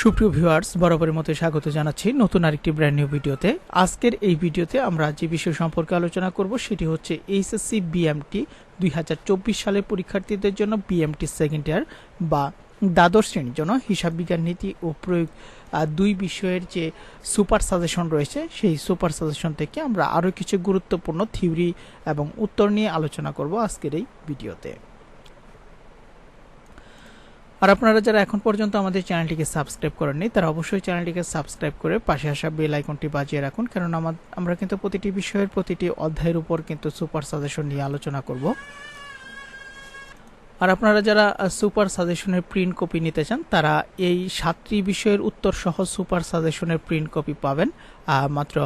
সুপ্রিয় ভিউয়ার্স, বরাবরের মতো স্বাগত জানাচ্ছি নতুন আরেকটি ব্র্যান্ড নিউ ভিডিওতে। আজকের এই ভিডিওতে আমরা যে বিষয় সম্পর্কে আলোচনা করব সেটি হচ্ছে এইচএসসি বিএমটি দুই সালের পরীক্ষার্থীদের জন্য বিএমটি সেকেন্ড ইয়ার বা দ্বাদশ শ্রেণির জন্য হিসাব বিজ্ঞান নীতি ও প্রয়োগ দুই বিষয়ের যে সুপার সাজেশন রয়েছে সেই সুপার সাজেশন থেকে আমরা আরও কিছু গুরুত্বপূর্ণ থিওরি এবং উত্তর নিয়ে আলোচনা করব আজকের এই ভিডিওতে। আর আপনারা যারা এখন পর্যন্ত আমাদের চ্যানেলটিকে সাবস্ক্রাইব করেননি, তারা অবশ্যই চ্যানেলটিকে সাবস্ক্রাইব করে পাশে আসা বেল আইকনটি বাজিয়ে রাখুন, কারণ আমরা কিন্তু প্রতিটি বিষয়ের প্রতিটি অধ্যায়ের উপর কিন্তু সুপার সাজেশন নিয়ে আলোচনা করব। আর আপনারা যারা সুপার সাজেশনের প্রিন্ট কপি নিতে চান, তারা এই সাতটি বিষয়ের উত্তর সহ সুপার সাজেশনের প্রিন্ট কপি পাবেন। মাত্র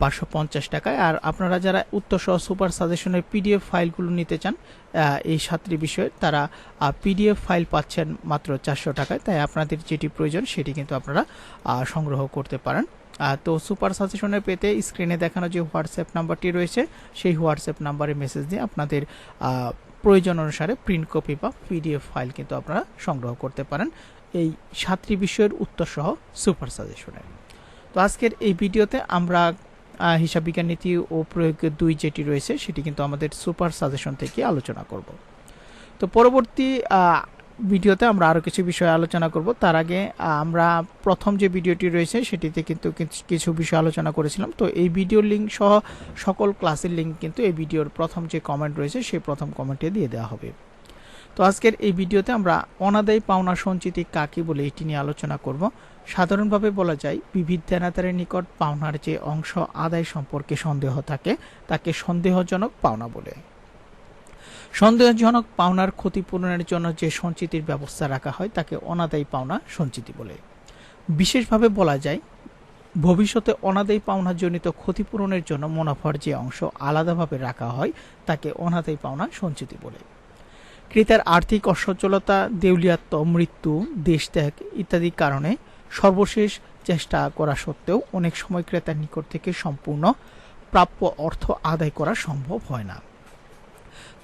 পাঁচশো পঞ্চাশ টাকায়। আর আপনারা যারা উত্তর সহ সুপার সাজেশনের পিডিএফ ফাইলগুলো নিতে চান এই সাতটি বিষয়ের তারা পিডিএফ ফাইল পাচ্ছেন মাত্র চারশো টাকায়। তাই আপনাদের যেটি প্রয়োজন, সেটি কিন্তু আপনারা সংগ্রহ করতে পারেন। তো সুপার সাজেশনে পেতে স্ক্রিনে দেখানো যে হোয়াটসঅ্যাপ নাম্বারটি রয়েছে, সেই হোয়াটসঅ্যাপ নাম্বারে মেসেজ দিয়ে আপনাদের প্রয়োজন অনুসারে প্রিন্ট কপি বা পিডিএফ ফাইল কিন্তু আপনারা সংগ্রহ করতে পারেন। এই সাতটি বিষয়ের উত্তর সহ সুপার সাজেশনে তো আজকের এই ভিডিওতে আমরা হিসাব বিজ্ঞান নীতি ও প্রয়োগ দুই যেটি রয়েছে সেটি কিন্তু আমাদের সুপার সাজেশন থেকে আলোচনা করব। তো পরবর্তী ভিডিওতে আমরা আরও কিছু বিষয় আলোচনা করব। তার আগে আমরা প্রথম যে ভিডিওটি রয়েছে সেটিতে কিন্তু কিছু- বিষয় আলোচনা করেছিলাম। তো এই ভিডিওর লিঙ্ক সহ সকল ক্লাসের লিঙ্ক কিন্তু এই ভিডিওর প্রথম যে কমেন্ট রয়েছে সেই প্রথম কমেন্টে দিয়ে দেওয়া হবে। তো আজকের এই ভিডিওতে আমরা অনাদায়ী পাওনা সঞ্চিতি কাকে বলে এটি নিয়ে আলোচনা করব। সাধারণভাবে বলা যায়, বিবিধ দেনাদারের নিকট পাওনার যে অংশ আদায় সম্পর্কে সন্দেহ থাকে, তাকে সন্দেহজনক পাওনা বলে। সন্দেহজনক পাওনার ক্ষতিপূরণের জন্য যে সঞ্চিতির ব্যবস্থা রাখা হয়, তাকে অনাদায়ী পাওনা সঞ্চিতি বলে। বিশেষভাবে বলা যায়, ভবিষ্যতে অনাদায়ী পাওনাজনিত ক্ষতিপূরণের জন্য মুনাফার যে অংশ আলাদাভাবে রাখা হয়, তাকে অনাদায়ী পাওনা সঞ্চিতি বলে। ক্রেতার আর্থিক অসচ্ছলতা, দেউলিয়াত্ব, মৃত্যু, দেশত্যাগ ইত্যাদি কারণে সর্বশেষ চেষ্টা করা সত্ত্বেও অনেক সময় ক্রেতার নিকট থেকে সম্পূর্ণ প্রাপ্য অর্থ আদায় করা সম্ভব হয় না।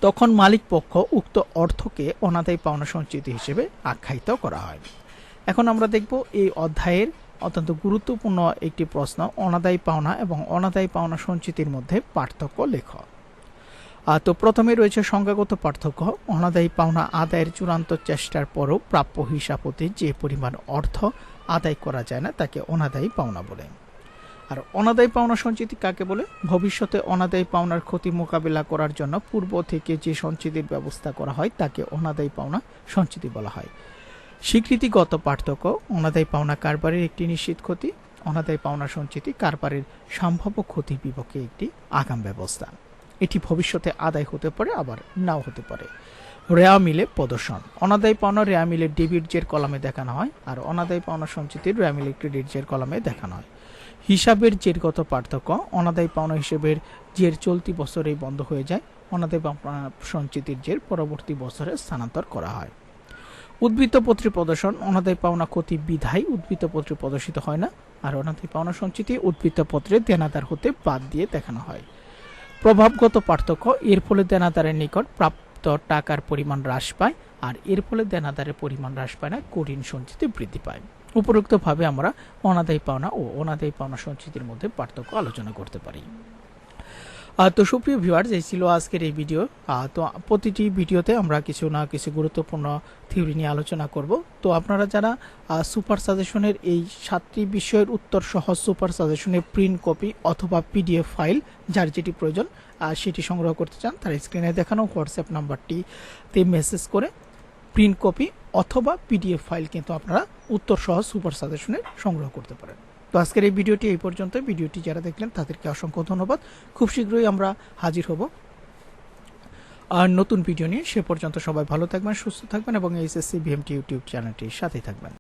তখন মালিক পক্ষ উক্ত অর্থকে অনাদায়ী পাওনা সঞ্চিতি হিসেবে আখ্যায়িত করা হয়। এখন আমরা দেখব এই অধ্যায়ের অত্যন্ত গুরুত্বপূর্ণ একটি প্রশ্ন, অনাদায়ী পাওনা এবং অনাদায়ী পাওনা সঞ্চিতির মধ্যে পার্থক্য লেখ। তো প্রথমে রয়েছে সংখ্যাগত পার্থক্য। অনাদায়ী পাওনা আদায়ের চূড়ান্ত চেষ্টার পরও প্রাপ্য হিসাব হতে যে পরিমাণ অর্থ আদায় করা যায় না, তাকে অনাদায়ী পাওনা বলে। আর অনাদায়ী পাওনা সঞ্চিতি কাকে বলে? ভবিষ্যতে অনাদায়ী পাওনার ক্ষতি মোকাবিলা করার জন্য পূর্ব থেকে যে সঞ্চিতির ব্যবস্থা করা হয়, তাকে অনাদায়ী পাওনা সঞ্চিতি বলা হয়। স্বীকৃতিগত পার্থক্য, অনাদায়ী পাওনা কারবারের একটি নিশ্চিত ক্ষতি, অনাদায়ী পাওনা সঞ্চিতি কারবারের সম্ভাব্য ক্ষতির বিপক্ষে একটি আগাম ব্যবস্থা। এটি ভবিষ্যতে আদায় হতে পারে, আবার নাও হতে পারে। রেয়া মিলে প্রদর্শন। অনাদায় পাওনা রেয়া মিলে ডেবিট জের কলামে দেখানো হয়, আর অনাদায় পাওনা সঞ্চিতির রেয়া মিলে ক্রেডিট জের কলামে দেখানো হয়। হিসাবের জেরগত পার্থক্য, অনাদায় পাওনা হিসেবের জের চলতি বছরেই বন্ধ হয়ে যায়, অনাদায় পাওনা সঞ্চিতির জের পরবর্তী বছরে স্থানান্তর করা হয়। উদ্বৃত্ত উদ্বৃত্তপত্রে প্রদর্শন, অনাদায় পাওনা ক্ষতি বিধায় উদ্বৃত্ত উদ্বৃত্তপত্রে প্রদর্শিত হয় না, আর অনাদায় পাওনা সঞ্চিতি উদ্বৃত্তপত্রে দেনাদার হতে বাদ দিয়ে দেখানো হয়। প্রভাবগত পার্থক্য, এর ফলে দেনাদারের নিকট প্রাপ্ত টাকার পরিমাণ হ্রাস পায় আর এর ফলে দেনাদারের পরিমাণ হ্রাস পায় না, কঠিন সঞ্চিতি বৃদ্ধি পায়। উপরোক্তভাবে আমরা অনাদায়ী পাওনা ও অনাদায়ী পাওনা সঞ্চিতির মধ্যে পার্থক্য আলোচনা করতে পারি। তো সুপ্রিয় ভিউয়ার্স এই ছিল আজকের এই ভিডিও তো প্রতিটি ভিডিওতে আমরা কিছু না কিছু গুরুত্বপূর্ণ থিওরি নিয়ে আলোচনা করব। তো আপনারা যারা সুপার সাজেশনের এই সাতটি বিষয়ের উত্তর সহ সুপার সাজেশনের প্রিন্ট কপি অথবা পিডিএফ ফাইল যার যেটি প্রয়োজন সেটি সংগ্রহ করতে চান, তার স্ক্রিনে দেখানো হোয়াটসঅ্যাপ নাম্বারটিতে মেসেজ করে প্রিন্ট কপি অথবা পিডিএফ ফাইল কিন্তু আপনারা উত্তর সহ সুপার সাজেশনের সংগ্রহ করতে পারেন। তো আজকের এই ভিডিওটি এই পর্যন্ত ভিডিওটি যারা দেখলেন, তাদেরকে অসংখ্য ধন্যবাদ। খুব শীঘ্রই আমরা হাজির হব। আর নতুন ভিডিও নিয়ে সে পর্যন্ত সবাই ভালো থাকবেন, সুস্থ থাকবেন এবং এইচএসসি ভিএমটি ইউটিউব চ্যানেলটির সাথেই থাকবেন।